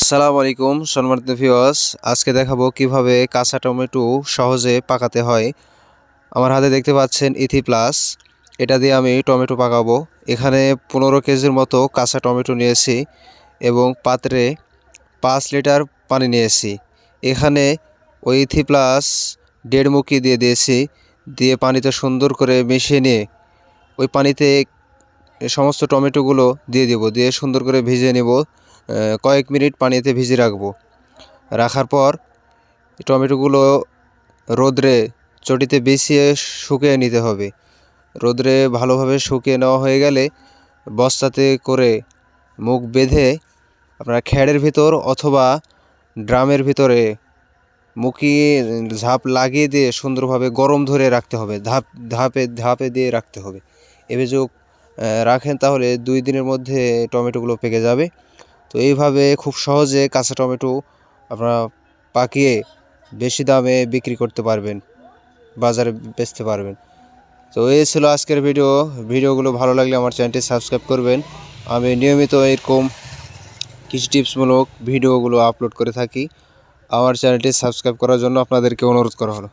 আসসালামু আলাইকুম, সম্মানিত ভিউয়ার্স আজকে দেখাবো কীভাবে কাঁচা টমেটো সহজে পাকাতে হয়। আমার হাতে দেখতে পাচ্ছেন ইথি প্লাস। এটা দিয়ে আমি টমেটো পাকাবো। এখানে পনেরো কেজির মতো কাঁচা টমেটো নিয়েছি এবং পাত্রে পাঁচ লিটার পানি নিয়েছি। এখানে ওই ইথি প্লাস দেড় মুখি দিয়ে দিয়েছি। দিয়ে পানিতে সুন্দর করে মিশিয়ে নিয়ে ওই পানিতে সমস্ত টমেটোগুলো দিয়ে দেবো। দিয়ে সুন্দর করে ভিজিয়ে নেব। কয়েক মিনিট পানিতে ভিজিয়ে রাখব। রাখার পর টমেটোগুলো রোদ্রে চটিতে বিছিয়ে শুকিয়ে নিতে হবে। রোদ্রে ভালোভাবে শুকিয়ে নেওয়া হয়ে গেলে বস্তাতে করে মুখ বেঁধে আপনার খ্যাড়ের ভিতর অথবা ড্রামের ভিতরে মুখিয়ে ঝাঁপ লাগিয়ে দিয়ে সুন্দরভাবে গরম ধরে রাখতে হবে। ধাপ, ধাপে ধাপে দিয়ে রাখতে হবে। এভাবে যোগ রাখেন তাহলে দুই দিনের মধ্যে টমেটোগুলো পেকে যাবে। তো এইভাবে খুব সহজে কাঁচা টমেটো আপনারা পাকিয়ে বেশি দামে বিক্রি করতে পারবেন, বাজারে বেচতে পারবেন। তো এই ছিল আজকের ভিডিও। ভিডিওগুলো ভালো লাগলে আমার চ্যানেলটি সাবস্ক্রাইব করবেন। আমি নিয়মিত এরকম কিছু টিপসমূলক ভিডিওগুলো আপলোড করে থাকি। আমার চ্যানেলটি সাবস্ক্রাইব করার জন্য আপনাদেরকে অনুরোধ করা হলো।